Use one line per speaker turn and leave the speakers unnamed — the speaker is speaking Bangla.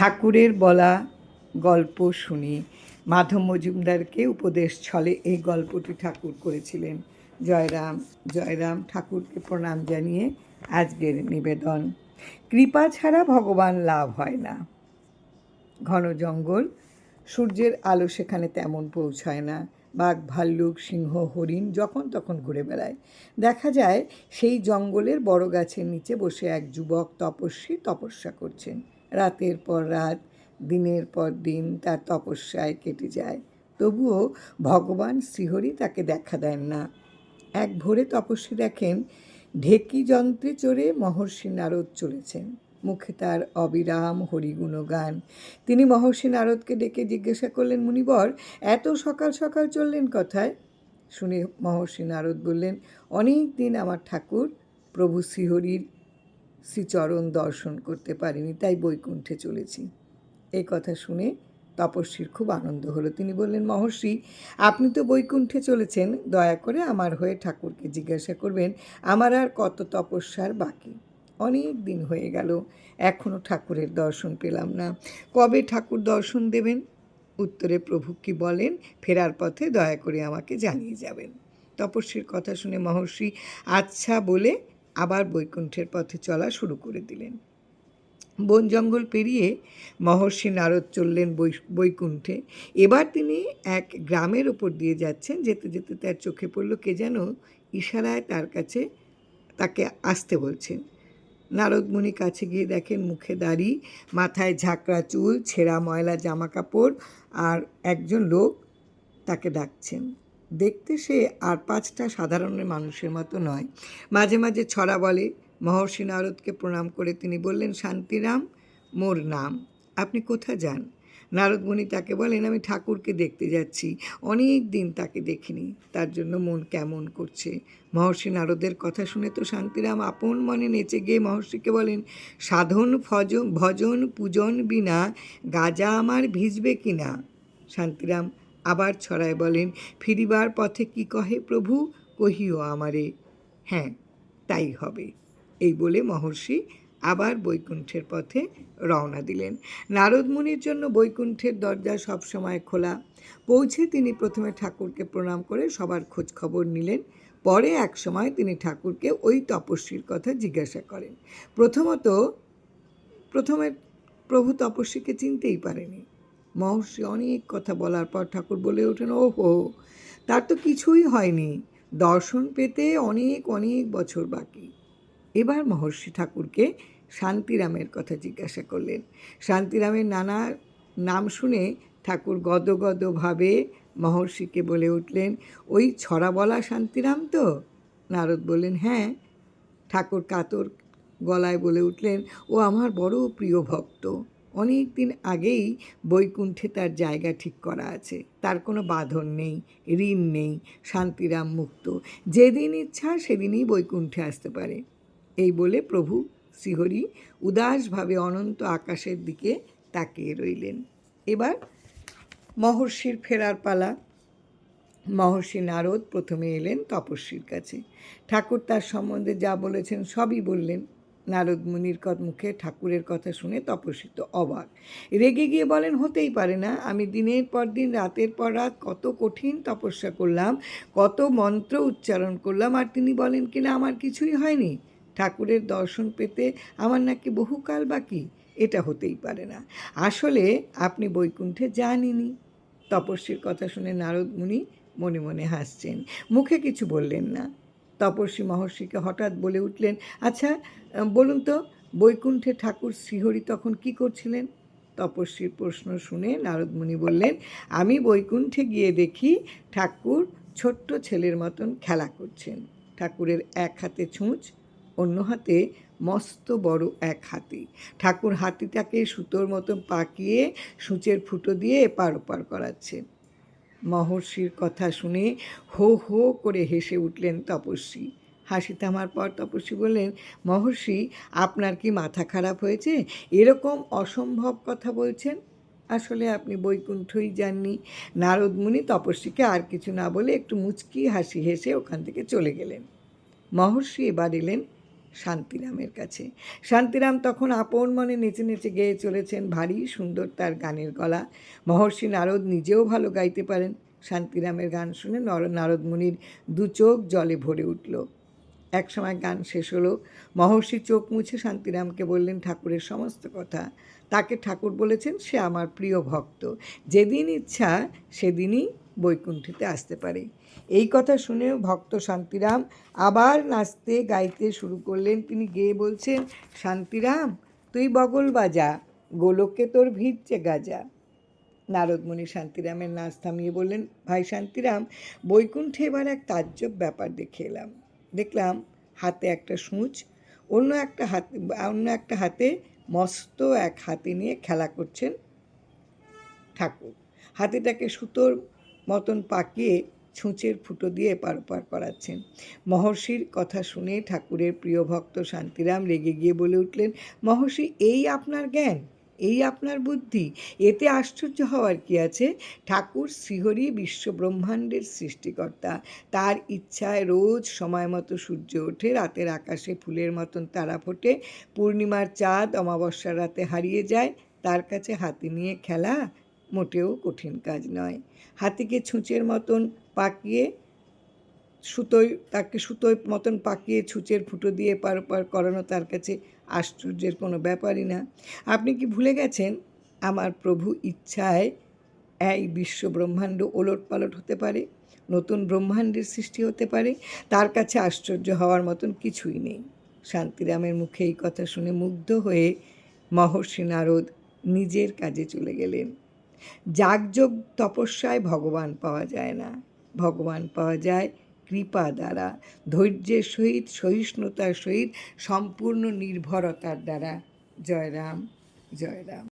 ঠাকুরের বলা গল্প শুনি। মাধব মজুমদারকে উপদেশ ছলে এই গল্পটি ঠাকুর করেছিলেন। জয়রাম জয়রাম ঠাকুরকে প্রণাম জানিয়ে আজকের নিবেদন। কৃপা ছাড়া ভগবান লাভ হয় না। ঘন জঙ্গল, সূর্যের আলো সেখানে তেমন পৌঁছায় না। বাঘ, ভাল্লুক, সিংহ, হরিণ যখন তখন ঘুরে বেড়ায়। দেখা যায় সেই জঙ্গলের বড় গাছের নিচে বসে এক যুবক তপস্বী তপস্যা করছেন। রাতের পর রাত, দিনের পর দিন তার তপস্যায় কেটে যায়। তবুও ভগবান শ্রীহরি তাকে দেখা দেন না। এক ভোরে তপস্বী দেখেন, ঢেকি যন্ত্রে চড়ে মহর্ষি নারদ চলেছেন। মুখে তার অবিরাম হরিগুণগান। তিনি মহর্ষি নারদকে ডেকে জিজ্ঞাসা করলেন, মুনিবর, এত সকাল সকাল চললেন কথায়? শুনে মহর্ষি নারদ বললেন, অনেক দিন আমার ঠাকুর, প্রভু শ্রীহরির শ্রীচরণ দর্শন করতে পারিনি, তাই বৈকুণ্ঠে চলেছি। এই কথা শুনে তপস্বীর খুব আনন্দ হলো। তিনি বললেন, মহর্ষি, আপনি তো বৈকুণ্ঠে চলেছেন, দয়া করে আমার হয়ে ঠাকুরকে জিজ্ঞাসা করবেন, আমার আর কত তপস্যার বাকি? অনেক দিন হয়ে গেল এখনও ঠাকুরের দর্শন পেলাম না। কবে ঠাকুর দর্শন দেবেন? উত্তরে প্রভু কি বলেন, ফেরার পথে দয়া করে আমাকে জানিয়ে যাবেন। তপস্বীর কথা শুনে মহর্ষি আচ্ছা বলে আবার বৈকুণ্ঠের পথে চলা শুরু করে দিলেন। বন জঙ্গল পেরিয়ে মহর্ষি নারদ চললেন বৈকুণ্ঠে। এবার তিনি এক গ্রামের ওপর দিয়ে যাচ্ছেন, যেতে যেতে তার চোখে পড়ল কে যেন ইশারায় তার কাছে তাকে আসতে বলছেন। নারদমুনি কাছে গিয়ে দেখেন মুখে দাড়ি, মাথায় ঝাঁকড়া চুল, ছেঁড়া ময়লা জামা কাপড় আর একজন লোক তাকে ডাকছেন। দেখতে সে আর পাঁচটা সাধারণ মানুষের মতো নয়। মাঝে মাঝে ছড়া বলে, মহর্ষি নারদকে প্রণাম করে তিনি বললেন, শান্তিরাম, মোর নাম। আপনি কোথা যান? নারদমণি তাকে বলেন, আমি ঠাকুরকে দেখতে যাচ্ছি। অনেক দিন তাকে দেখিনি। তার জন্য মন কেমন করছে? মহর্ষি নারদের কথা শুনে তো শান্তিরাম আপন মনে নেচে গিয়ে মহর্ষিকে বলেন, সাধন ফজ ভজন, পূজন বিনা গাজা আমার ভিজবে কিনা? শান্তিরাম আবার ছড়ায় বলেন, ফিরিবার পথে কি কহে প্রভু? কহিও আমারে। হ্যাঁ তাই হবে। এই বলে মহর্ষি আবার বৈকুণ্ঠের পথে রওনা দিলেন। নারদ মুনির জন্য বৈকুণ্ঠের দরজা সবসময় খোলা। পৌঁছে তিনি প্রথমে ঠাকুরকে প্রণাম করে সবার খোঁজ খবর নিলেন। পরে এক সময় তিনি ঠাকুরকে ওই তপস্বীর কথা জিজ্ঞাসা করেন। প্রথমত, প্রথমে প্রভু তপস্বীকে চিনতেই পারেনি। মহর্ষি অনেক কথা বলার পর ঠাকুর বলে ওঠেন ও হো তার তো কিছুই হয়নি। দর্শন পেতে অনেক অনেক বছর বাকি। এবার মহর্ষি ঠাকুরকে শান্তিরামের কথা জিজ্ঞাসা করলেন। শান্তিরামের নানা নাম শুনে ঠাকুর গদগদভাবে মহর্ষিকে বলে উঠলেন, ওই ছড়া বলা শান্তিরাম তো? নারদ বললেন হ্যাঁ। ঠাকুর কাতর গলায় বলে উঠলেন, ও আমার বড় প্রিয় ভক্ত। অনেক দিন আগেই বৈকুণ্ঠে তার জায়গা ঠিক করা আছে। তার কোনো বাঁধন নেই, ঋণ নেই, শান্তিরাম মুক্ত। যেদিন ইচ্ছা সেদিনই বৈকুণ্ঠে আসতে পারে। এই বলে প্রভু শ্রীহরি উদাসভাবে অনন্ত আকাশের দিকে তাকিয়ে রইলেন। এবার মহর্ষির ফেরার পালা। মহর্ষি নারদ প্রথমে এলেন তপস্বীর কাছে। ঠাকুর তার সম্বন্ধে যা বলেছেন সবই বললেন। নারদ মুনির মুখে ঠাকুরের কথা শুনে তপস্বী তো অবাক। রেগে গিয়ে বলেন, হতেই পারে না। আমি দিনের পর দিন, রাতের পর রাত কত কঠিন তপস্যা করলাম, কত মন্ত্র উচ্চারণ করলাম, আর তিনি বলেন, কিনা আমার কিছুই হয়নি? ঠাকুরের দর্শন পেতে আমার নাকি বহুকাল বাকি। এটা হতেই পারে না। আসলে আপনি বৈকুণ্ঠে যানইনি তপস্বীর কথা শুনে নারদ মুনি মনে মনে হাসছেন। মুখে কিছু বললেন না। তপস্বী মহর্ষিকে হঠাৎ বলে উঠলেন আচ্ছা বলুন তো, বৈকুণ্ঠে ঠাকুর শ্রীহরি তখন কি করছিলেন? তপস্বীর প্রশ্ন শুনে নারদমুনি বললেন, আমি বৈকুণ্ঠে গিয়ে দেখি ঠাকুর ছোট্ট ছেলের মতন খেলা করছেন। ঠাকুরের এক হাতে ছুঁচ, অন্য হাতে মস্ত বড় এক হাতি। ঠাকুর হাতিটাকে সুতোর মতন পাকিয়ে সূচের ফুটো দিয়ে এপার ওপার করাচ্ছেন মহর্ষির কথা শুনে হো হো করে হেসে উঠলেন তপস্বী। হাসি থামার পর তপস্বী বললেন, মহর্ষি, আপনার কি মাথা খারাপ হয়েছে? এরকম অসম্ভব কথা বলছেন? আসলে আপনি বৈকুণ্ঠই যাননি। নারদমুনি তপস্বীকে আর কিছু না বলে একটু মুচকি হাসি হেসে ওখান থেকে চলে গেলেন। মহর্ষি এবার এলেন শান্তিরামের কাছে। শান্তিরাম তখন আপন মনে নেচে নেচে গেয়ে চলেছেন ভারী সুন্দর তার গানের গলা। মহর্ষি নারদ নিজেও ভালো গাইতে পারেন। শান্তিরামের গান শুনে নর নারদমুনির দু চোখ জলে ভরে উঠল। এক সময় গান শেষ হলো। মহর্ষি চোখ মুছে শান্তিরামকে বললেন, ঠাকুরের সমস্ত কথা তাকে ঠাকুর বলেছেন, সে আমার প্রিয় ভক্ত। যেদিন ইচ্ছা সেদিনই বৈকুণ্ঠেতে আসতে পারে। এই কথা শুনেও ভক্ত শান্তিরাম আবার নাচতে, গাইতে শুরু করলেন। তিনি গেয়ে বলছেন, শান্তিরাম, তুই বগল বাজা, গোলকে তোর ভিড়ছে গাজা। নারদমণি শান্তিরামের নাচ থামিয়ে বললেন, ভাই শান্তিরাম, বৈকুণ্ঠে এবার এক তাজ্জব ব্যাপার দেখে এলাম। দেখলাম হাতে একটা সূচ, অন্য একটা হাতে, অন্য একটা হাতে মস্ত এক হাতে নিয়ে খেলা করছেন ঠাকুর। হাতিটাকে সুতোর মতন পাকিয়ে ছুঁচের ফুটো দিয়ে এপার ওপার করাচ্ছেন। মহর্ষির কথা শুনে ঠাকুরের প্রিয় ভক্ত শান্তিরাম রেগে গিয়ে বলে উঠলেন, মহর্ষি, এই আপনার জ্ঞান, এই আপনার বুদ্ধি, এতে আশ্চর্য হওয়ার কি আছে? ঠাকুর শ্রীহরি বিশ্ব ব্রহ্মাণ্ডের সৃষ্টিকর্তা। তার ইচ্ছায় রোজ সময় মতো সূর্য ওঠে, রাতের আকাশে ফুলের মতন তারা ফোটে, পূর্ণিমার চাঁদ অমাবস্যার রাতে হারিয়ে যায়। তার কাছে হাতি নিয়ে খেলা মোটেও কঠিন কাজ নয়। হাতিকে ছুঁচের মতন পাকিয়ে সুতোয়, তাকে সুতোয় মতন পাকিয়ে ছুঁচের ফুটো দিয়ে পার পার করানো তার কাছে আশ্চর্যের কোনো ব্যাপারই না। আপনি কি ভুলে গেছেন? আমার প্রভু ইচ্ছায় এই বিশ্ব ব্রহ্মাণ্ড ওলট পালট হতে পারে, নতুন ব্রহ্মাণ্ডের সৃষ্টি হতে পারে, তার কাছে আশ্চর্য হওয়ার মতন কিছুই নেই। শান্তিরামের মুখে এই কথা শুনে মুগ্ধ হয়ে মহর্ষি নারদ নিজের কাজে চলে গেলেন। যাগযোগ তপস্যায় ভগবান পাওয়া যায় না। ভগবান পাওয়া যায় কৃপা দ্বারা, ধৈর্যের সহিত, সহিষ্ণুতার সহিত, সম্পূর্ণ নির্ভরতার দ্বারা। জয় রাম জয় রাম